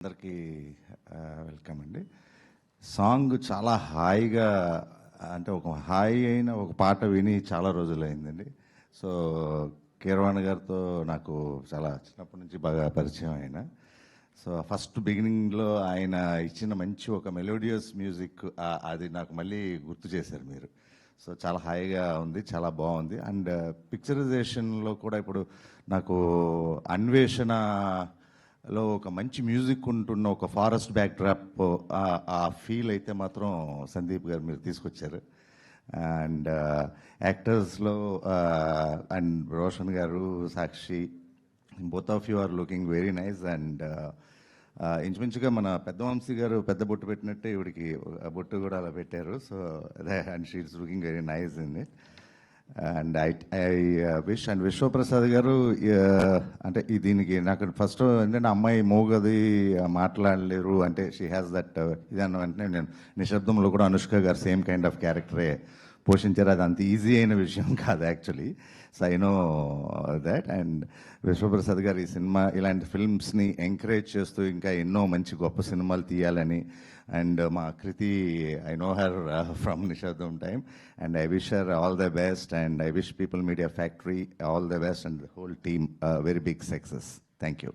అందరికీ వెల్కమ్ అండి. సాంగ్ చాలా హాయిగా అంటే ఒక హాయి అయిన ఒక పాట విని చాలా రోజులు అయిందండి సో కీరవాణి గారితో నాకు చాలా చిన్నప్పటి నుంచి బాగా పరిచయం ఆయన సో ఫస్ట్ బిగినింగ్లో ఆయన ఇచ్చిన మంచి ఒక మెలోడియస్ మ్యూజిక్ అది నాకు మళ్ళీ గుర్తు చేశారు మీరు. సో చాలా హాయిగా ఉంది చాలా బాగుంది. అండ్ పిక్చరైజేషన్లో కూడా ఇప్పుడు నాకు అన్వేషణ లో ఒక మంచి మ్యూజిక్ ఉంటున్న ఒక ఫారెస్ట్ బ్యాక్ డ్రాప్ ఆ ఫీల్ అయితే మాత్రం సందీప్ గారు మీరు తీసుకొచ్చారు. And యాక్టర్స్లో and Roshan garu Sakshi both of you are looking very nice. And ఇంచుమించుగా మన పెద్ద వంశీ గారు పెద్ద బొట్టు పెట్టినట్టే ఇవిడికి ఆ బొట్టు కూడా అలా పెట్టారు. So and sheets looking very nice in it. And I I wish and Vishwaprasad garu అంటే దీనికి నాకు ఫస్ట్ ఏంటంటే అమ్మాయి మూగది మాట్లాడలేరు. అంటే షీ హ్యాస్ దట్ ఇదన్న వెంటనే నేను నిశ్శబ్దంలో కూడా అనుష్క గారు సేమ్ కైండ్ ఆఫ్ క్యారెక్టరే పోషించారు. అది అంత ఈజీ అయిన విషయం కాదు actually. So I know that and Vishwaprasad garu ఈ సినిమా ఇలాంటి ఫిల్మ్స్ని ఎంకరేజ్ చేస్తూ ఇంకా ఎన్నో మంచి గొప్ప సినిమాలు తీయాలని. అండ్ మా Kriti I know her from Nishabdham time and I wish her all the best and I wish People Media Factory all the best and whole team very big success thank you